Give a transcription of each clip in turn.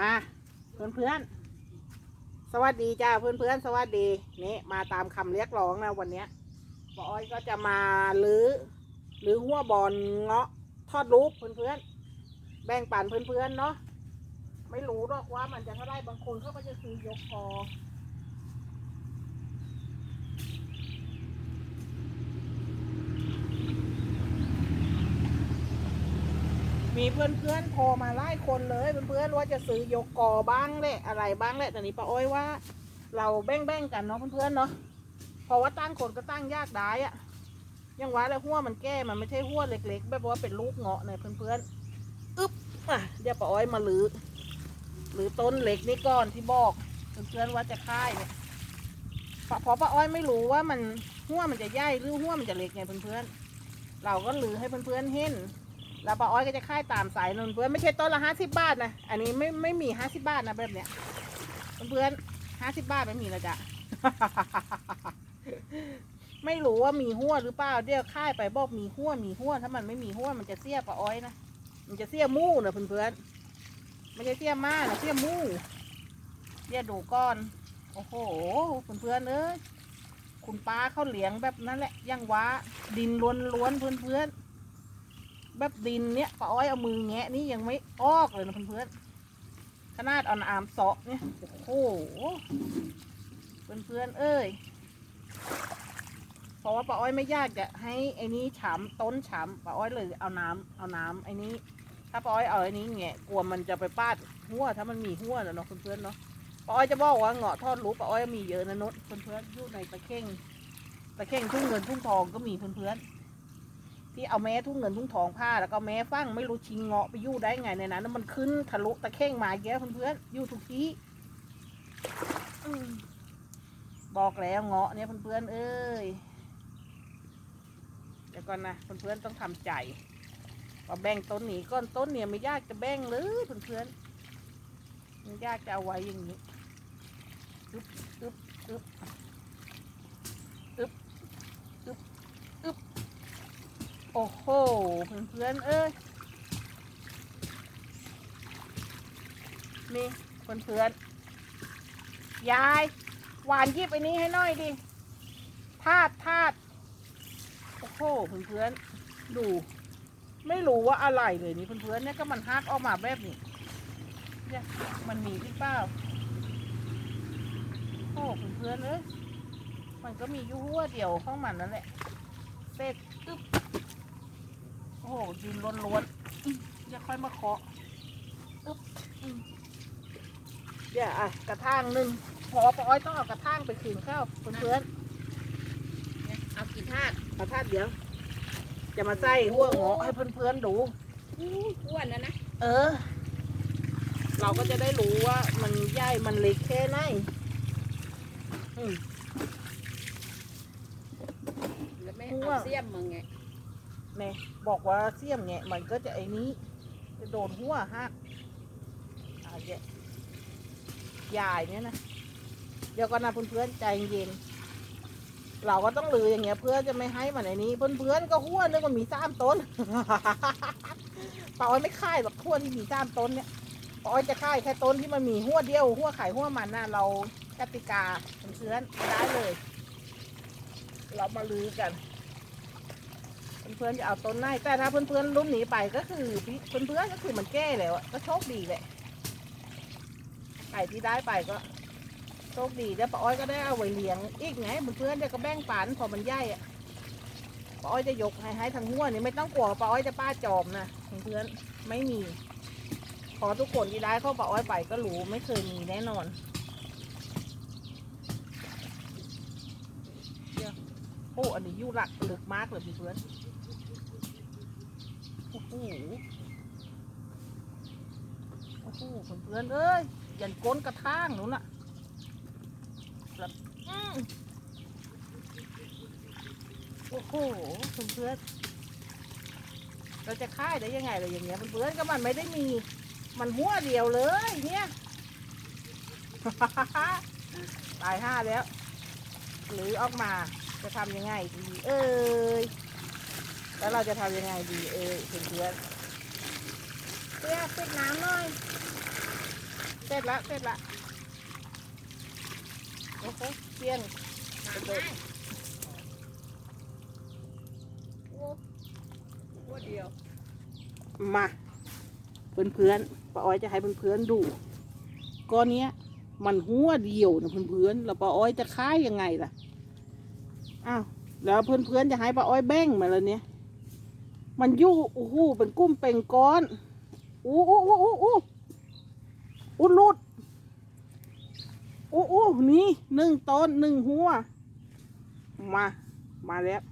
มาเพื่อนเพื่อนสวัสดีจ้าเพื่อนเพื่อนสวัสดีนี่มาตามคำเรียกร้องนะวันเนี้ยปออ้อยก็จะมาลื้อหรือหัวบอลเงาะทอดรูปเพื่อนเพื่อนแบ่งปันเพื่อนเพื่อนเนาะไม่รู้หรอกว่ามันจะเท่าไรบางคนเขาก็จะซื้อยกคอ มีเพื่อนๆโทรมาไล่คนเลยเพื่อนๆว่าจะซื้อยกกอบ้างแหละอะไรบ้างแหละแต่นี้ป้าอ้อยว่า เราแบ่งๆกันเนาะเพื่อนๆเนาะเพราะว่าตั้งคนก็ตั้งยากได้อะยังว่าแล้วหัวมันแก้มันไม่ใช่หัวเล็ก ๆ แบบว่าเป็นลูกเงาะเนี่ยเพื่อนๆอึ๊บอะเดี๋ยวป้าอ้อยมาลือหรือต้นเล็กนี่ก่อนที่บอกเพื่อนๆว่าจะค่ายเนี่ยเพราะป้าอ้อยไม่รู้ว่ามันหัวมันจะใหญ่หรือหัวมันจะเล็กไงเพื่อนๆเราก็ลือให้เพื่อนๆเห็น แล้วป้าอ้อยก็จะค่ายตามสายนนเพื่อนไม่ใช่ต้นละห้าสิบบาทนะ อันนี้ไม่ไม่มีห้าสิบบาทนะแบบเนี้ยเพื่อนห้าสิบบาทไม่มีและจ้ะไม่รู้ว่ามีหัวหรือเปล่าเดี๋ยวค่ายไปบอกมีหัวมีหัวถ้ามันไม่มีหัวมันจะเสียป้าอ้อยนะมันจะเสียมู่นะเพื่อนๆไม่ใช่เสียม้านะเสียมู่เดี๋ยวดูก่อน โอ้โหเพื่อนๆเอ้ยคุณป้าเขาเลี้ยงแบบนั้นแหละยังว้าดินล้วนๆเพื่อนๆ แบบดินเนี้ยป้าอ้อยเอามือแงะนี่ยังไม่ออกเลยนะเพื่อนๆขนาดอ่อนอามเสาะเนี่ยโอ้โหเพื่อนๆเอ้ยเพราะว่าป้าอ้อยไม่ยากจะให้ไอ้นี้ฉํต้นฉํป้าอ้อยเลยเอาน้ำเอาน้ำไอ้นี้ ถ้าป้าอ้อยเอาไอ้นี้แงะกลัวมันจะไปปาดหัวถ้ามันมีหัวแล้วเนาะเพื่อนๆเนาะป้าอ้อยจะบอกว่าเงาะทอดรูป้าอ้อยมีเยอะนะนุชเพื่อนๆอยู่ในตะเข่งตะเข่งทุ่งเงินทุ่งทองก็มีเพื่อนๆ ที่เอาแม้ทุ่งเงินทุ่งทองผ้าแล้วก็แม้ฟั่งไม่รู้ชิงเงาะไปยู่ได้ไงในนั้นแล้วมันขึ้นทะลุตะเข่งมาแก้เพื่อนๆอยู่ทุกที่บอกแล้วเงาะเนี่ยเพื่อนๆเอ้ยเดี๋ยวก่อนนะเพื่อนๆต้องทำใจว่าแบ่งต้นนี้ก้อนต้นเนี่ยไม่ยากจะแบ่งเลยเพื่อนๆมันยากจะเอาไว้อย่างนี้อึ๊บอึ๊บอึ๊บอึ๊บอึ๊บอึ๊บ โอ้โห เพื่อนๆเอ้ยนี่เพื่อนๆยาย หวานยิบไอ้นี้ให้หน่อยดิทาดทาดโอ้โหเพื่อนๆดู ไม่รู้ว่าอะไรเลยนี่เพื่อนๆเนี่ยก็มันฮักออกมาแบบนี้เนี่ยมันมีหรือเปล่าโอ้เพื่อนๆเอ้ยมันก็มีอยู่หัวเดียวของมันนั่นแหละเสร็จตึ๊บ อ้โหดินล้วนๆอื้ออย่าค่อยมาเคาะอึ๊บอื้อเดี๋ยวอะกระถางหนึ่งพอปาอ้อยต้องเอากระถางไปคืนข้าวเพื่อนเอากี่ธาตุๆกระถางเดี๋ยว จะมาใส่หัวงอให้เพื่อนๆดูอู้อ้วนนะนะ เออ เราก็จะได้รู้ว่ามันใหญ่ มันเล็กแค่ไหนอืมแล้วไม่อ้วเอานเสี้ยมมึงไง แม่บอกว่าเสี้ยมไงมันก็จะไอ้นี้ จะโดนหัวหักอาจจะยายเนี่ยนะ เดี๋ยวก่อนนะเพื่อนๆใจเย็น เราก็ต้องลืออย่างเงี้ย เพื่อจะไม่ให้มันไอ้นี้เพื่อนๆก็หัวนึกว่ามีสามต้นป้าอ้อยไม่ค่ายหรอกหัวที่มีสามต้นเนี่ยป้าอ้อยจะค่ายแค่ต้นที่มันมีหัวเดียวหัวไข่หัวมันนะเรากติกาเพื่อนๆได้เลย เรามาลือกัน เพื่อนๆจะเอาต้นไหนแต่ถ้าเพื่อนๆรุ่นหนีไปก็คือพี่เพื่อนๆก็คือมันแก้แล้วอะก็โชคดีแหละไก่ที่ได้ไปก็โชคดีแล้วป้าอ้อยก็ได้เอาไว้เลี้ยงอีกไงเพื่อนๆเดี๋ยวก็แบ่งปันพอมันใหญ่อะป้าอ้อยจะยกให้ให้ทั้งหัวนี่ไม่ต้องกลัวป้าอ้อยจะป้าจอมนะเพื่อนๆไม่มี ขอทุกคนที่ได้เข้าป้าอ้อยไปก็รู้ไม่เคยมีแน่นอนโอ้อันนี้ยู่หลักลึกมากเลยเพื่อนๆ โอ้โหโอ้โหเพื่อนเอ้ยยันก้นกระทางนู้นน่ะแบบอื้อโอ้โหเพื่อนเราจะค่ายได้ยังไงเลยอย่างเงี้ยเพื่อนก็มันไม่ได้มี มันหัวเดียวเลยเนี่ยตายห้าแล้ว หรือออกมาจะทำยังไงดีเอ้ย แล้วเราจะทำยังไงดีเออเพื่อนเพื่อนเพื่อนปิดน้ำหน่อยเสร็จละเสร็จละโอ้โหเพี้ยนถามให้โอ้หัวเดียว มาเพื่อนๆป้าอ้อยจะให้เพื่อนๆดูก้อนเนี้ย มันหัวเดียวนะเพื่อนๆแล้วป้าอ้อยจะค้ายยังไงล่ะอ้าวแล้วเพื่อนๆจะให้ป้าอ้อยแบ่งมาแล้วเนี่ย มันยู่โอ้โหเป็นกุ้มเป็นก้อนอู้อู้อู้อู้อู้อู้ลุดอู้อู้นี่หนึ่งต้นหนึ่งหัว มา มาแล้ว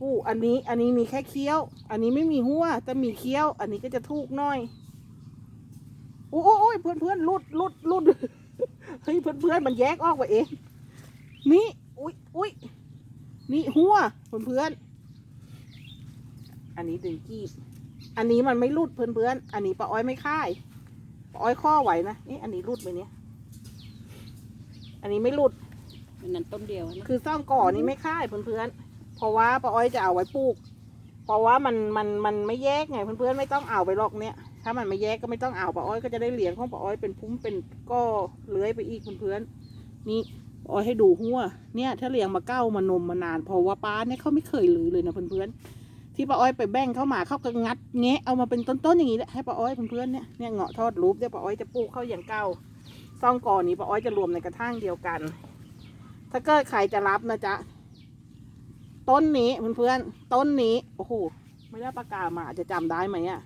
อู้อันนี้ อันนี้มีแค่เคี้ยว อันนี้ไม่มีหัวแต่มีเคี้ยว อันนี้ก็จะถูกน่อยโอ้โอ้โอ้เพื่อนเพื่อนลุดลุดลุดเฮ้ยเพื่อนเพื่อนมันแยกออกไปเอง นี่ อุ้ยอุ้ยนี่หัวเพื่อนเพื่อน อันนี้ดึงกีบ อันนี้มันไม่หลุดเพื่อนเพื่อนๆ อันนี้ป้าอ้อยไม่ค่ายป้าอ้อยข้อไหวนะนี่อันนี้หลุดไปเนี่ยอันนี้ไม่หลุดอันนั้นต้นเดียวนะคือซ่องก่อนี้ไม่ค่ายเพื่อนๆ เพราะว่าป้าอ้อยจะเอาไว้ปลูก เพราะว่ามันมันมันไม่แยกไงเพื่อนๆไม่ต้องเอาไปหรอกเนี่ยถ้ามันไม่แยกก็ไม่ต้องเอาป้าอ้อยก็จะได้เหลียงของป้าอ้อยเป็นพุ่มเป็นก็เลื้อยไปอีกเพื่อนๆนี่ป้าอ้อยให้ดูหัวเนี่ย ถ้าเลี้ยงมาเก้ามานมมานานเพราะว่าป้าเนี่ยเขาไม่เคยลือเลยนะเพื่อนๆ ที่ป้าอ้อยไปแบ่งเข้ามาเขาก็งัดแงะเอามาเป็นต้นๆอย่างนี้แหละให้ป้าอ้อยเพื่อนๆเนี่ยเนี่ยเงาะทอดรูปเดี๋ยวป้าอ้อยจะปลูกเข้าอย่างเก้าซ่องก่อนี้ป้าอ้อยจะรวมในกระถางเดียวกัน ถ้าเกิดใครจะรับนะจ๊ะต้นนี้เพื่อนๆต้นนี้โอ้โหไม่ได้ประกาศมาจะจำได้ไหมอะ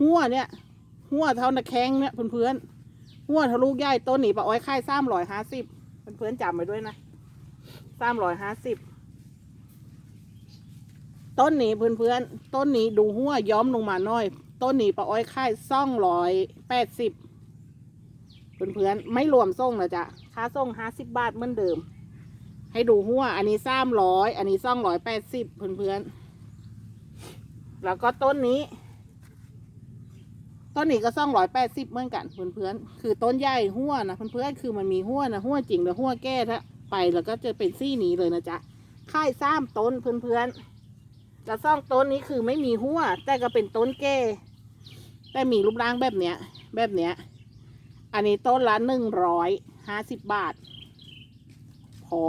หัวเนี่ย หัวเท่านาแข้งเนี่ยเพื่อนๆหัวทะลุใหญ่ต้นนี้ปะอ้อยค่ายสามร้อยห้าสิบเพื่อนๆจำไว้ด้วยนะสามร้อยห้าสิบ ต้นนี้เพื่อนๆ ต้นนี้ดูหัวย้อมลงมาน่อย ต้นนี้ปะอ้อยค่ายซ่องร้อยแปดสิบเพื่อนๆ ไม่รวมส่งนะจ๊ะค่าส่งห้าสิบบาทเหมือนเดิม ให้ดูหัวอันนี้สามร้อยอันนี้ซ่องร้อยแปดสิบเพื่อนๆ แล้วก็ต้นนี้ ต้นนี้ก็ซ่องร้อยแปดสิบเหมือนกันเพื่อนๆ คือต้นใหญ่หัวนะเพื่อนๆ คือมันมีหัวนะหัวจริงแล้วหัวแก้ถ้าไปแล้วก็จะเป็นซี่นี้เลยนะจ๊ะค่ายซ้ำต้นเพื่อนๆ แล้วซ่องต้นนี้คือไม่มีหัวแต่ก็เป็นต้นแก้แต่มีรูปร่างแบบเนี้ย แบบเนี้ย อันนี้ต้นละหนึ่งร้อยห้าสิบบาท พอ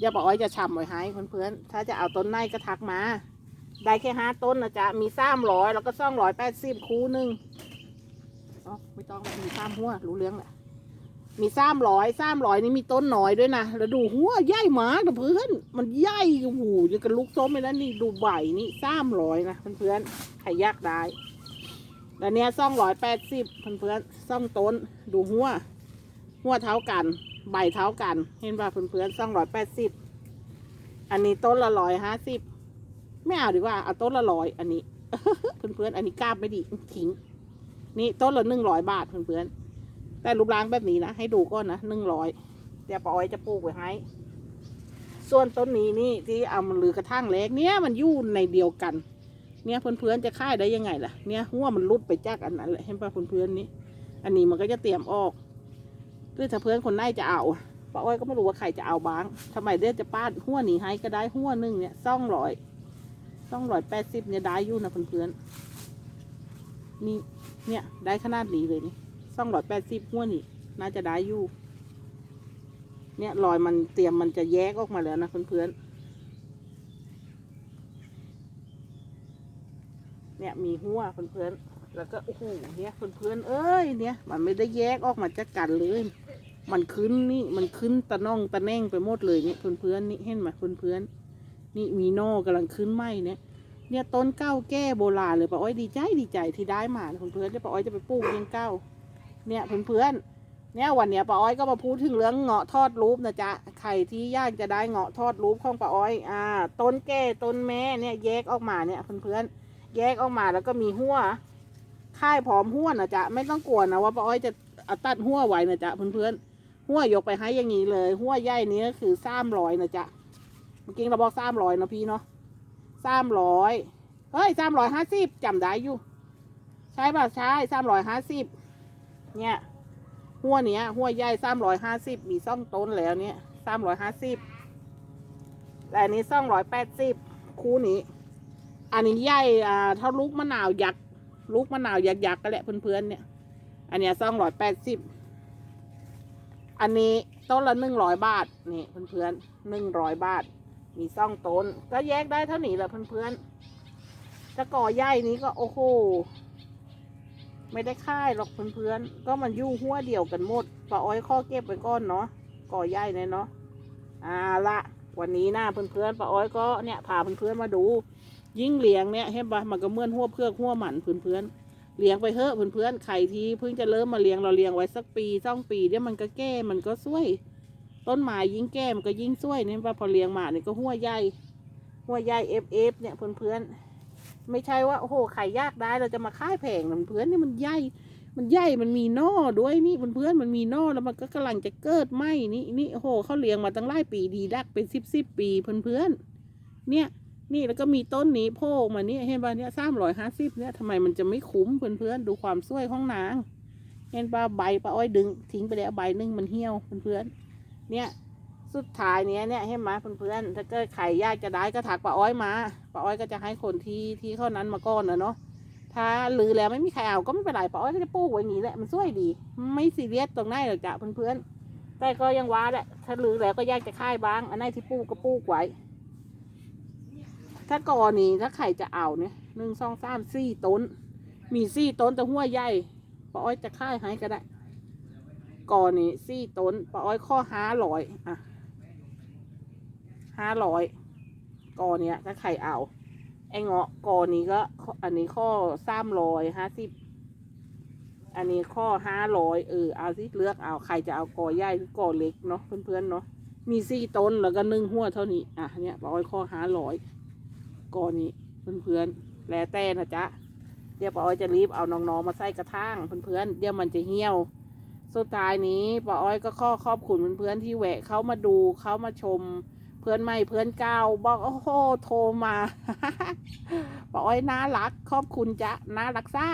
อย่าบอกว่าจะฉ่ำไว้ให้เพื่อนๆถ้าจะเอาต้นไหนก็ทักมา ได้แค่ห้าต้นนะจ๊ะ มีสามร้อยแล้วก็ซ่องร้อยแปดสิบคูหนึ่งอ๋อไม่ต้องมีสามหัวรู้เรื่องแหละ มีสามร้อยสามร้อยนี่มีต้นหน่อยด้วยนะ แล้วดูหัวใหญ่มากนะเพื่อน มันใหญ่โอ้โหยังกับลูกส้มเลยนะนี่ดูใบนี่สามร้อยนะเพื่อนๆใครอยากได้ แล้วเนี้ยซ่องร้อยแปดสิบเพื่อนๆซ่องต้น ดูหัว หัวเท้ากัน ใบเท้ากัน เห็นป่ะเพื่อนๆซ่องร้อยแปดสิบ อันนี้ต้นละร้อยห้าสิบ ไม่เอาดีกว่า เอาต้นละร้อยอันนี้ เพื่อนๆอันนี้กล้าไม่ดีทิ้ง นี่ต้นละหนึ่งร้อยบาทเพื่อนๆ แต่รูปร่างแบบนี้นะ ให้ดูก่อนนะหนึ่งร้อยเดี๋ยวปออยจะปลูกไว้ให้ ส่วนต้นนี้นี่ที่เอามันลือกระทั่งเล็กเนี่ยมันอยู่ในเดียวกัน เนี่ยเพื่อนๆจะค่ายได้ยังไงล่ะ เนี่ยหัวมันรุดไปจากอันนั้นแหละเห็นป่ะเพื่อนๆนี่อันนี้มันก็จะเตรียมออกหรือถ้าเพื่อนคนไหนจะเอาป้าอ้อยก็ไม่รู้ว่าใครจะเอาบ้างทำไมเดี๋ยวจะปาดหัวหนีให้ก็ได้หัวหนึ่งเนี่ยซ่องร้อยซ่องร้อยแปดสิบเนี่ยได้อยู่นะเพื่อนๆนี่เนี่ยได้ขนาดนี้เลยนี่ ซ่องร้อยแปดสิบหัวนี่น่าจะได้อยู่ เนี่ยรอยมันเตรียมมันจะแยกออกมาแล้วนะเพื่อนๆเนี่ยมีหัวเพื่อนๆแล้วก็โอ้โหเนี่ยเพื่อนๆเอ้ยเนี่ย มันไม่ได้แยกออกมาจากกันเลย มันขึ้นนี่มันขึ้นตะน่องตะแน่งไปหมดเลยเนี่ยเพื่อนๆนี่เห็นไหมเพื่อนๆนี่มีโน่กำลังขึ้นไหมเนี่ยเนี่ยต้นเก้าแก้โบราณเลยป้าอ้อยดีใจดีใจที่ได้มานเพื่อนๆเดี๋ยวป้าอ้อยจะไปปลูกยังเก้า เนี่ยเพื่อนๆ เนี่ยวันเนี้ยป้าอ้อยก็มาพูดถึงเรื่องเงาะทอดรูปนะจ๊ะ ใครที่อยากจะได้เงาะทอดรูปของป้าอ้อย อ่า ต้นแก้ต้นแม่เนี่ยแยกออกมาเนี่ยเพื่อนๆ แยกออกมาแล้วก็มีหัวค่ายพร้อมหัวนะจ๊ะ ไม่ต้องกลัวนะว่าป้าอ้อยจะตัดหัวไว้นะจ๊ะเพื่อนๆ หัวยกไปให้อย่างนี้เลย หัวใหญ่นี้ก็คือสามร้อยนะจ๊ะ เมื่อกี้เราบอกสามร้อยนะพี่เนาะสามร้อยเฮ้ยสามร้อยห้าสิบจำได้อยู่ ใช่ป่ะใช่สามร้อยห้าสิบ เนี่ย หัวเนี้ย หัวใหญ่สามร้อยห้าสิบมีซ่องต้นแล้วเนี่ยสามร้อยห้าสิบแต่อันนี้ซ่องร้อยแปดสิบคู่นี้ อันนี้ใหญ่อ่าเท่าลูกมะนาวยักษ์ลูกมะนาวยักษ์ยักษ์ก็แหละเพื่อนๆเนี่ย อันเนี้ยสองร้อยแปดสิบอันนี้ต้นละหนึ่งร้อยบาทนี่เพื่อนๆหนึ่งร้อยบาท มีซ่องต้น ก็แยกได้เท่านี้แหละเพื่อนๆถ้าก่อใหญ่นี้ก็โอ้โห ไม่ได้ค่ายหรอกเพื่อนๆ ก็มันยู่หัวเดียวกันหมดปลาอ้อยข้อเก็บไปก้อนเนาะก่อใหญ่เนี่ยเนาะอ่าละวันนี้นะเพื่อนๆปลาอ้อยก็เนี่ยพาเพื่อนๆมาดู ยิ่งเลี้ยงเนี่ยเห็นปะมันก็เมื่อนหัวเพือกหัวหมันเพื่อนๆเลี้ยงไปเถอะเพื่อนๆใครที่เพิ่งจะเริ่มมาเลี้ยงเราเลี้ยงไว้สักปีสองปีเดี๋ยวมันก็แก่มันก็ช่วย ต้นไม้ยิ่งแก่มันก็ยิ่งช่วยเนี่ยว่าพอเลี้ยงมาเนี่ยก็หัวใหญ่หัวใหญ่เอฟเอฟเนี่ยเพื่อนๆ ไม่ใช่ว่าโอ้โหไข่ยากได้เราจะมาค่ายแผงนเพื่อนนี่มันใหญ่มันใหญ่มันมีนอด้วยนี่เพื่อนมันมีนอแล้วมันก็กำลังจะเกิดไหมนี่นี่โอ้โหเขาเลี้ยงมาตั้งหลายปีดีดักเป็นสิบสิบปีเพื่อนๆเนี่ยนี่แล้วก็มีต้นนี้โผล่มาเนี่ยเห็นป่ะเนี่ยสามร้อยห้าสิบเนี่ยทำไมมันจะไม่คุ้มเพื่อนๆดูความสวยของนาง เห็นป่ะใบป้าอ้อยดึงทิ้งไปแล้วใบหนึงมันเหี่ยวเพื่อนๆเนี่ย สุดท้ายเนี้ยเนี่ยเห็นไหมเพื่อนๆถ้าเกิดใครอยากจะได้ก็ถักป้าอ้อยมาป้าอ้อยก็จะให้คนที่ที่เขานั้นมาก่อนนะเนาะถ้าลือแล้วไม่มีใครเอาก็ไม่เป็นไรป้าอ้อยก็จะปลูกไว้อย่างนี้แหละมันสวยดี ไม่ซีเรียสตรงไหนหรอกจ้ะเพื่อนๆแต่ก็ยังว่าแหละถ้าลือแล้วก็ยากจะค่ายบ้าง อันไหนที่ปลูกก็ปลูกไว้ ถ้ากอนี้ถ้าใครจะเอาเนี่ยหนึ่งสองสามสี่ต้น มีสี่ต้นแต่หัวใหญ่ป้าอ้อยจะค่ายให้ก็ได้ก่อนนี้สี่ต้นป้าอ้อยข้อห้าร้อยอะ ห้าร้อยกอเนี้ยถ้าใครเอาไอ้เงาะกอนี้ก็ อันนี้ข้อสามร้อยห้าสิบอันนี้ข้อห้าร้อยเออเอาสิเลือกเอาใครจะเอากอใหญ่หรือกอเล็กเนาะเพื่อนๆเนาะมีสี่ต้นแล้วก็นึ่งหัวเท่านี้อะเนี่ยป้อ้อยข้อห้าร้อยกอนนี้เพื่อนๆแล้วแต่นะจ๊ะเดี๋ยวป้าอ้อยจะรีบเอาน้องๆมาใส่กระถางเพื่อนๆเดี๋ยวมันจะเหี่ยว สุดท้ายนี้ป้าอ้อยก็ข้อขอบคุณเพื่อนๆที่แวะเข้ามาดูเข้ามาชม เพื่อนใหม่เพื่อนเก่าบอกโอ้โหโทรมาป้าอ้อยน่ารัก ขอบคุณจ๊ะน่ารักซ่า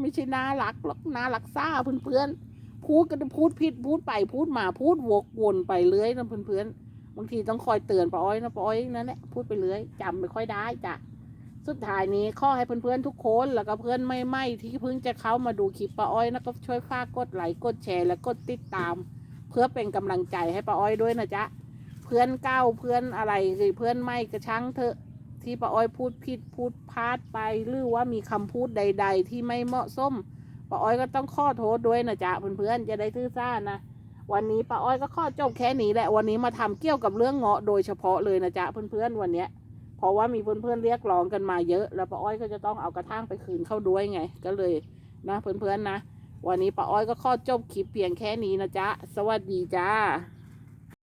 ไม่ใช่น่ารักหรอกน่ารักซ่าเพื่อนๆพูดก็พูดผิดพูดไปพูดมาพูดวกวนไปเรื่อยนะเพื่อนๆบางทีต้องคอยเตือนป้าอ้อยนะป้าอ้อยนั่นแหละพูดไปเรื่อยจำไม่ค่อยได้จ้ะสุดท้ายนี้ข้อให้เพื่อนๆทุกคนแล้วก็เพื่อนไม่ไม่ที่เพิ่งจะเข้ามาดูคลิปป้าอ้อยนะก็ช่วยฝากกดไลค์กดแชร์และกดติดตาม เพื่อเป็นกำลังใจให้ป้าอ้อยด้วยนะจ๊ะเพื่อนเก้าเพื่อนอะไรหรือเพื่อนไม่กระชังเถอะที่ป้าอ้อยพูดผิดพูดพลาดไปหรือว่ามีคำพูดใด ๆ ที่ไม่เหมาะสมป้าอ้อยก็ต้องข้อโทษด้วยนะจ๊ะเพื่อนๆจะได้ทื่อซ่านะวันนี้ป้าอ้อยก็ข้อจบแค่นี้แหละวันนี้มาทำเกี่ยวกับเรื่องเงาะโดยเฉพาะเลยนะจ๊ะเพื่อนๆวันเนี้ยเพราะว่ามีเพื่อนๆเรียกร้องกันมาเยอะ แล้วป้าอ้อยก็จะต้องเอากระถางไปคืนเข้าด้วยไง ก็เลยนะเพื่อนๆนะ วันนี้ป้าอ้อยก็ข้อจบคลิปเพียงแค่นี้นะจ๊ะ สวัสดีจ้า